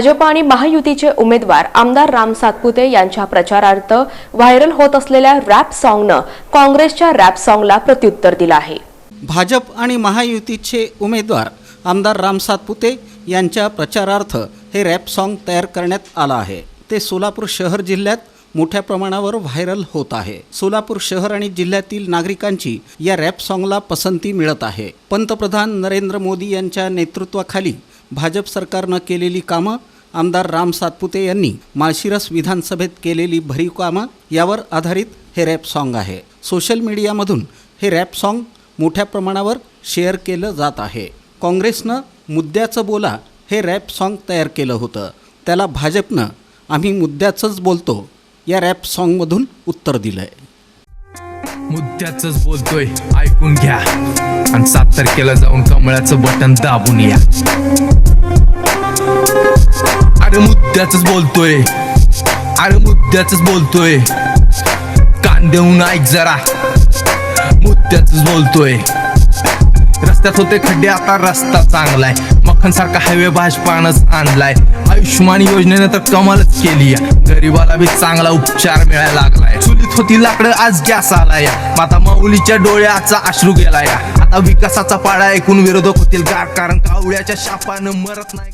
भाजप आणि महायुतीचे उमेदवार आमदार राम सातपुते यांच्या प्रचारार्थ व्हायरल होत असलेल्या रॅप सॉंगनं काँग्रेसच्या रॅप सॉंगला प्रत्युत्तर दिलं आहे. भाजप आणि महायुतीचे उमेदवार आमदार राम सातपुते यांच्या प्रचारार्थ हे रॅप सॉंग तयार करण्यात आलं आहे. ते सोलापूर शहर जिल्ह्यात मोठ्या प्रमाणावर व्हायरल होत आहे. सोलापूर शहर आणि जिल्ह्यातील नागरिकांची या रॅप सॉंगला पसंती मिळत आहे. पंतप्रधान नरेंद्र मोदी यांच्या नेतृत्वाखाली भाजप सरकारनं केलेली कामं आमदार राम सातपुते यांनी माळशिरस विधानसभेत केलेली भरीव कामं यावर आधारित हे रॅप सॉन्ग आहे. सोशल मीडियामधून हे रॅप सॉन्ग मोठ्या प्रमाणावर शेअर केलं जात आहे. काँग्रेसनं मुद्द्याचं बोला हे रॅप सॉन्ग तयार केलं होतं. त्याला भाजपनं आम्ही मुद्द्याचंच बोलतो या रॅप सॉन्गमधून उत्तर दिलं आहे बोलतोय ऐकून घ्या. आणि सात तारखेला जाऊन कमळाचं बटन दाबून या. अरे मुद्द्याच बोलतोय. अरे मुद्द्याच बोलतोय. कान देऊन ऐक जरा. मुद्द्याच बोलतोय. रस्त्यात होते खड्डे आता रस्ता चांगलाय. मखन सारखा हायवे भाजपानच आणलाय. आयुष्यमान योजनेने तर कमालच केली गरीबाला बी चांगला उपचार मिळायला लागलाय. चुलीत होती लाकडं आज गॅस आलाय. माता माऊलीच्या डोळ्याचा अश्रू गेलाय. आता विकासाचा पाडा ऐकून विरोधक होतील. गार कारण कावळ्याच्या शापानं मरत नाही.